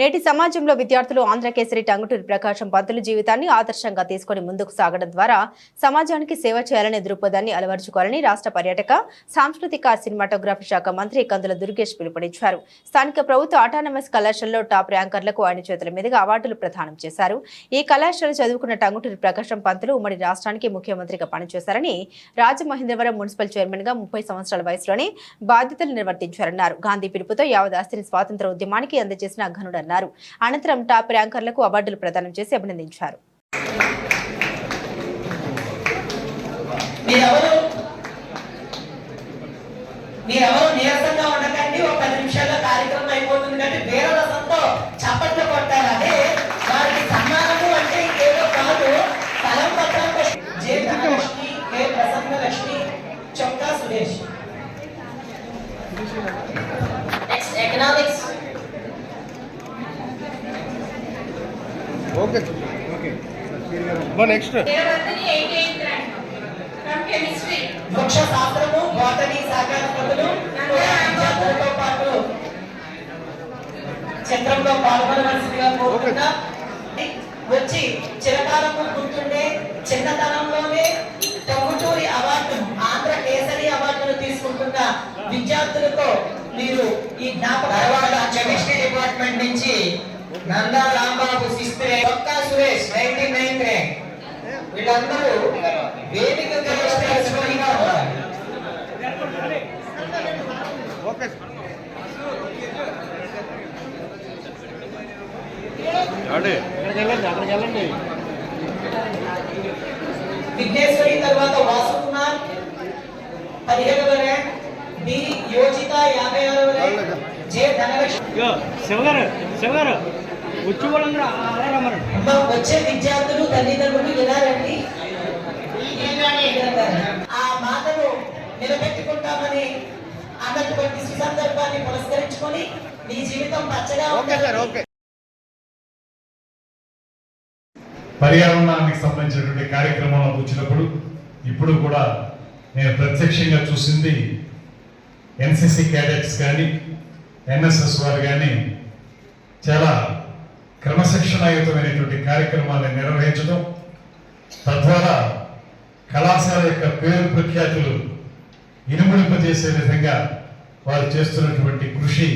నేటి సమాజంలో విద్యార్థులు ఆంధ్రకేసరి టంగుటూరి ప్రకాశం పంతులు జీవితాన్ని ఆదర్శంగా తీసుకొని ముందుకు సాగడం ద్వారా సమాజానికి సేవ చేయాలనే దృక్పథాన్ని అలవరుచుకోవాలని రాష్ట్ర పర్యాటక సాంస్కృతిక సినిమాటోగ్రఫీ శాఖ మంత్రి కందుల దుర్గేష్ పిలుపునిచ్చారు. స్థానిక ప్రభుత్వ ఆటానమస్ కళాశాలలో టాప్ ర్యాంకర్లకు ఆయన చేతుల మీదుగా అవార్డులు ప్రదానం చేశారు. ఈ కళాశాల చదువుకున్న టంగుటూరి ప్రకాశం పంతులు ఉమ్మడి రాష్ట్రానికి ముఖ్యమంత్రిగా పనిచేశారని రాజమహేంద్రవరం మున్సిపల్ చైర్మన్గా ముప్పై సంవత్సరాల వయసులోనే బాధ్యతలు నిర్వర్తించారన్నారు. గాంధీ పిలుపుతో యావదాస్తిని స్వాతంత్ర ఉద్యమానికి అందజేసిన ఘనుడన్నారు. అనంతరం టాప్ ర్యాంకర్లకు అవార్డులు ప్రదానం చేసి అభినందించారు. మీరెవరు? నీరసంగా ఉండకండి. ఒక పది నిమిషాల్లో కార్యక్రమం అయిపోతుంది. కాబట్టి వేరే ఓకే. ఓకే నెక్స్ట్ వృక్ష శాస్త్రము బోటనీ శాఖాధిపతులు విద్యార్థులతో పాటు చిత్రంలో పాల్గొనవలసిందిగా కోరుతున్నా వచ్చి చిరకాలము గుర్తుండే చిన్నతనంలోనే టంగుటూరి అవార్డు ఆంధ్ర కేసరి అవార్డును తీసుకుంటున్న విద్యార్థులతో మీరు ఈ జ్ఞాపక తర్వాత కెమిస్ట్రీ డిపార్ట్మెంట్ నుంచి నందా రాంబాబు సిక్స్త్ ర్యాంక్ ఒక్క సురేష్ నైన్టీ నైన్త్ ర్యాంక్ వీళ్ళందరూ వేదిక గా ఉన్నారు. అక్కడికి వెళ్ళండి విఘ్నేశ్వరి తర్వాత వాసు కుమార్ పదిహేడవ ర్యాంక్ డి యోజిత యాభై ఆరవ ర్యాంక్ జె ధనలక్ష్మి. శివగారు శివగారు. వచ్చి విద్యార్థులు తల్లిదండ్రులు ఇలా రండి? ఆ మాటను నిలబెట్టుకుంటామని అన్నటువంటి సుసందర్భాన్ని పురస్కరించుకొని నీ జీవితం పచ్చగా ఓకే సార్ ఉండాలని ఓకే పర్యావరణానికి సంబంధించినటువంటి కార్యక్రమంలో వచ్చినప్పుడు ఇప్పుడు కూడా నేను ప్రత్యక్షంగా చూసింది ఎన్సిసి క్యాడెట్స్ కానీ ఎన్ఎస్ఎస్ వారు కానీ చాలా క్రమశిక్షణాయుతమైనటువంటి కార్యక్రమాలను నిర్వహించడం తద్వారా కళాశాల యొక్క పేరు ప్రఖ్యాతులు ఇనుమడింపజేసే విధంగా వారు చేస్తున్నటువంటి కృషి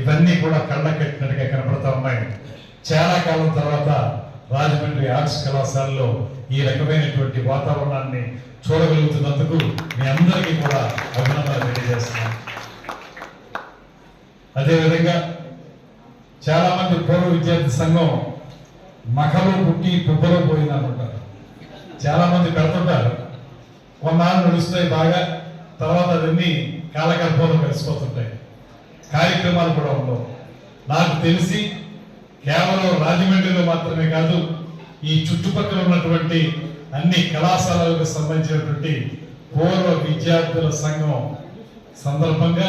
ఇవన్నీ కూడా కళ్ళ కట్టినట్టుగా కనపడతా ఉన్నాయి. చాలా కాలం తర్వాత రాజమండ్రి ఆర్ట్స్ కళాశాలలో ఈ రకమైనటువంటి వాతావరణాన్ని చూడగలుగుతున్నందుకు మీ అందరికీ కూడా అభినందనలు తెలియజేస్తున్నాను. అదేవిధంగా చాలా మంది పూర్వ విద్యార్థి సంఘం మఖలో పుట్టి పుబ్బలో పోయిందనుకుంటారు చాలా మంది పెడుతుంటారు. కొన్నాళ్ళు నడుస్తాయి బాగా తర్వాత అవన్నీ కాలగర్భంలో కలిసిపోతుంటాయి. కార్యక్రమాలు కూడా ఉండవు. నాకు తెలిసి కేవలం రాజమండ్రిలో మాత్రమే కాదు ఈ చుట్టుపక్కల ఉన్నటువంటి అన్ని కళాశాలలకు సంబంధించినటువంటి పూర్వ విద్యార్థుల సంఘం సందర్భంగా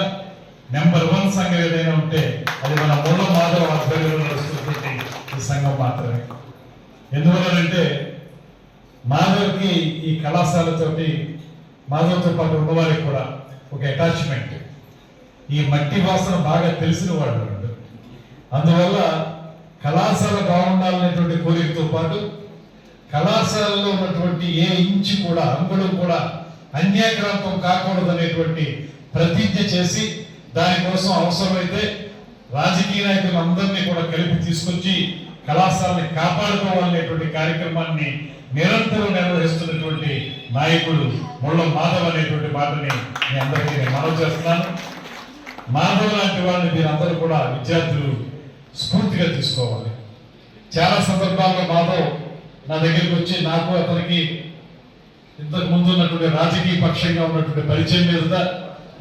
నెంబర్ వన్ సంఘం ఏదైనా ఉంటే అది మన ముళ్ళ మాధవ ఆధ్వర్యంలో నడుస్తున్నటువంటి ఈ సంఘం మాత్రమే. ఎందువల్లంటే మాధవ్కి ఈ కళాశాలతోటి మాధవ్తో పాటు ఉన్నవారికి కూడా ఒక అటాచ్మెంట్ ఈ మట్టి వాసన బాగా తెలిసిన వాడు అందువల్ల కళాశాల బాగుండాలనేటువంటి కోరికతో పాటు కళాశాలలో ఉన్నటువంటి ఏ ఇంచు కూడా అంగుళం కూడా అన్యాక్రాంతం కాకూడదు అనేటువంటి ప్రతిజ్ఞ చేసి దానికోసం అవసరమైతే రాజకీయ నాయకులు అందరినీ కూడా కలిపి తీసుకొచ్చి కళాశాలని కాపాడుకోవాలనేటువంటి కార్యక్రమాన్ని నిరంతరం నిర్వహిస్తున్నటువంటి నాయకుడు ముళ్ళ మాధవ్ అనేటువంటి మాటని మీ అందరికీ నేను మనవి చేస్తున్నాను. మాధవ్ లాంటి వాళ్ళని మీరందరూ కూడా విద్యార్థులు స్ఫూర్తిగా తీసుకోవాలి. చాలా సందర్భాల్లో మాధవ్ నా దగ్గరికి వచ్చి నాకు అతనికి ఇంతకు ముందు ఉన్నటువంటి రాజకీయ పక్షంగా ఉన్నటువంటి పరిచయం మీద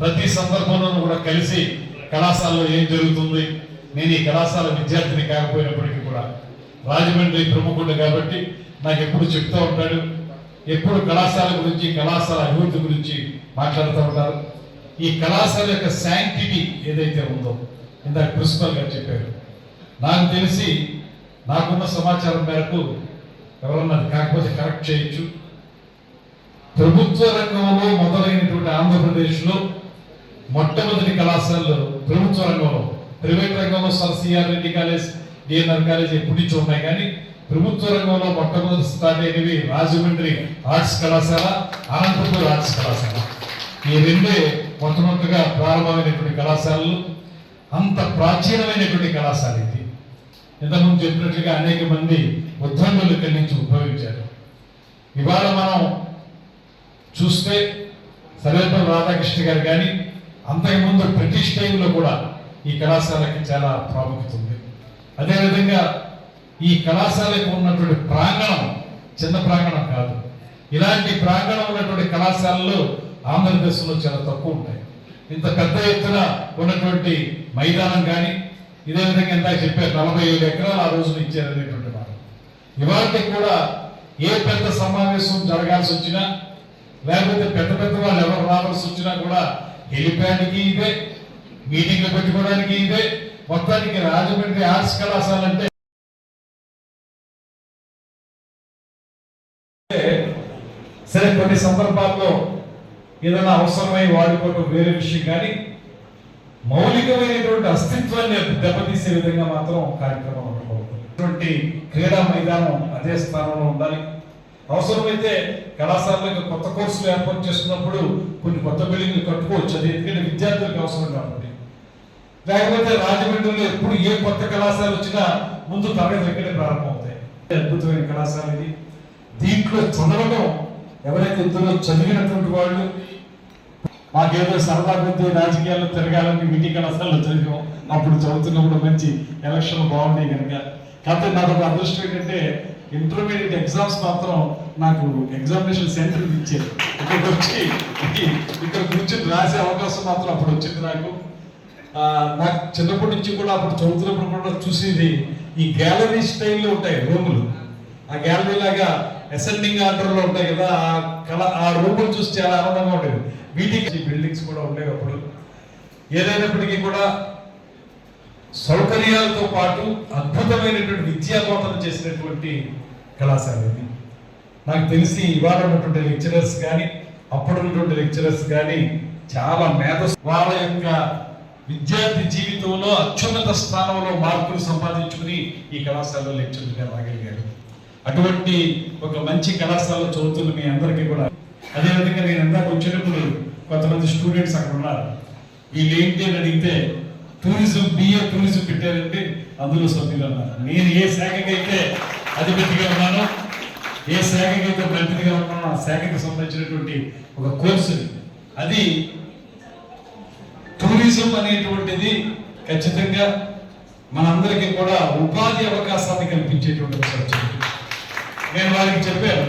ప్రతి సందర్భంలోనూ కూడా కలిసి కళాశాలలో ఏం జరుగుతుంది? నేను ఈ కళాశాల విద్యార్థిని కాకపోయినప్పటికీ కూడా రాజమండ్రి ప్రముఖుడు కాబట్టి నాకు ఎప్పుడు చెప్తూ ఉంటాడు ఎప్పుడు కళాశాల గురించి కళాశాల అభివృద్ధి గురించి మాట్లాడుతూ ఉంటారు. ఈ కళాశాల యొక్క శాంక్టిటీ ఏదైతే ఉందో ఇందాక ప్రిన్సిపల్ గారు చెప్పారు. నాకు తెలిసి నాకున్న సమాచారం మేరకు ఎవరన్నా కాకపోతే కరెక్ట్ చేయొచ్చు. ప్రభుత్వ రంగంలో మొదలైనటువంటి ఆంధ్రప్రదేశ్లో మొట్టమొదటి కళాశాలలో ప్రభుత్వ రంగంలో ప్రైవేట్ రంగంలో sir CR Reddy college DNR college ఎప్పటి నుంచో ఉన్నాయి కానీ ప్రభుత్వ రంగంలో మొట్టమొదటి స్టార్ట్ అయినవి రాజమండ్రి ఆర్ట్స్ కళాశాల అనంతపూర్ ఆర్ట్స్ కళాశాల. ఈ రెండే మొట్టమొదటిగా ప్రారంభమైనటువంటి కళాశాలలు అంత ప్రాచీనమైనటువంటి కళాశాల ఇది. ఇంతకుముందు చెప్పినట్లుగా అనేక మంది ఉద్దండులు ఇక్కడి నుంచి ఉద్భవించారు. ఇవాళ మనం చూస్తే సర్వేపల్లి రాధాకృష్ణ గారు కానీ అంతకుముందు బ్రిటిష్ టైంలో కూడా ఈ కళాశాలకి చాలా ప్రాముఖ్యత ఉంది. అదేవిధంగా ఈ కళాశాలకు ఉన్నటువంటి ప్రాంగణం చిన్న ప్రాంగణం కాదు. ఇలాంటి ప్రాంగణం ఉన్నటువంటి కళాశాలలు ఆంధ్రప్రదేశ్లో చాలా తక్కువ ఉంటాయి. ఇంత పెద్ద ఎత్తున ఉన్నటువంటి మైదానం కానీ ఇదే విధంగా ఇందాక చెప్పారు నలభై ఏడు ఎకరాలు ఆ రోజున ఇచ్చారనేటువంటి మాట. ఇవాళకి కూడా ఏ పెద్ద సమావేశం జరగాల్సి వచ్చినా లేకపోతే పెద్ద పెద్ద వాళ్ళు ఎవరు రావాల్సి వచ్చినా కూడా హెలిప్యాడ్కి ఇదే మీటింగ్లు పెట్టుకోవడానికి ఇదే మొత్తానికి రాజమండ్రి ఆర్ట్స్ కళాశాల అంటే సరే కొన్ని సందర్భాల్లో ఏదైనా అవసరమై వాడుకోవడం వేరే విషయం కానీ మౌలికమైనటువంటి అస్తిత్వాన్ని దెబ్బతీసే విధంగా మాత్రం కార్యక్రమం ఉండకూడదు ఇటువంటి క్రీడా మైదానం అదే స్థానంలో ఉండాలి. అవసరమైతే కళాశాలకు కొత్త కోర్సులు ఏర్పాటు చేస్తున్నప్పుడు కొన్ని కొత్త బిల్డింగ్లు కట్టుకోవచ్చు. అది ఎందుకంటే విద్యార్థులకు అవసరం కాబట్టి. లేకపోతే రాజమండ్రిలో ఎప్పుడు ఏ కొత్త కళాశాల వచ్చినా ముందు తరగతి దగ్గరే ప్రారంభమవుతాయి. అద్భుతమైన కళాశాల ఇది. దీంట్లో చదవడం ఎవరైతే ఇందులో చదివినటువంటి వాళ్ళు మాకేదో సరదా కొద్ది రాజకీయాల్లో తిరగాలని విధి కళాశాలలో చదివాం. అప్పుడు చదువుతున్నప్పుడు మంచి ఎలక్షన్ బాగున్నాయి కనుక. కాకపోతే నాకు ఒక అదృష్టం ఏంటంటే ఇంటర్మీడియట్ ఎగ్జామ్స్ మాత్రం నాకు ఎగ్జామినేషన్ సెంటర్ ఇచ్చారు. ఇక్కడికి వచ్చి ఇక్కడ కూర్చొని రాసే అవకాశం మాత్రం అప్పుడు వచ్చింది నాకు. నాకు చిన్నప్పటి నుంచి కూడా అప్పుడు చదువుతున్నప్పుడు కూడా చూసేది ఈ గ్యాలరీ స్టైల్లో ఉంటాయి రూములు. ఆ గ్యాలరీ లాగా అసెండింగ్ ఆర్డర్లో ఉంటాయి కదా ఆ కళ ఆ రూములు చూసి చాలా ఆనందంగా ఉండేది. వీటికి బిల్డింగ్స్ కూడా ఉండేవి అప్పుడు. ఏదైనప్పటికీ కూడా సౌకర్యాలతో పాటు అద్భుతమైనటువంటి విద్యాబోధన చేసినటువంటి కళాశాల ఇది నాకు తెలిసి ఇవాళ ఉన్నటువంటి లెక్చరర్స్ కానీ అప్పుడు ఉన్నటువంటి లెక్చరర్స్ కానీ చాలా మేధస్ వాళ్ళ యొక్క విద్యార్థి జీవితంలో అత్యున్నత స్థానంలో మార్కులు సంపాదించుకుని ఈ కళాశాలలో లెక్చరర్గా రాగలిగారు. అటువంటి ఒక మంచి కళాశాలలో చదువుతున్న మీ అందరికీ కూడా అదేవిధంగా నేను ఇందాక వచ్చినప్పుడు కొంతమంది స్టూడెంట్స్ అక్కడ ఉన్నారు. వీళ్ళు ఏంటి అని అడిగితే టూరిజం బిఏ టూరిజం పెట్టారంటే అందులో సభ్యులు అన్నారు. నేను ఏ శాఖకైతే అధిపతిగా ఉన్నాను. ఏ శాఖకైతే ప్రతినిధిగా ఉన్నానో ఆ శాఖకి సంబంధించినటువంటి ఒక కోర్సు అది టూరిజం అనేటువంటిది ఖచ్చితంగా మనందరికీ కూడా ఉపాధి అవకాశాన్ని కల్పించేటువంటి నేను వారికి చెప్పాను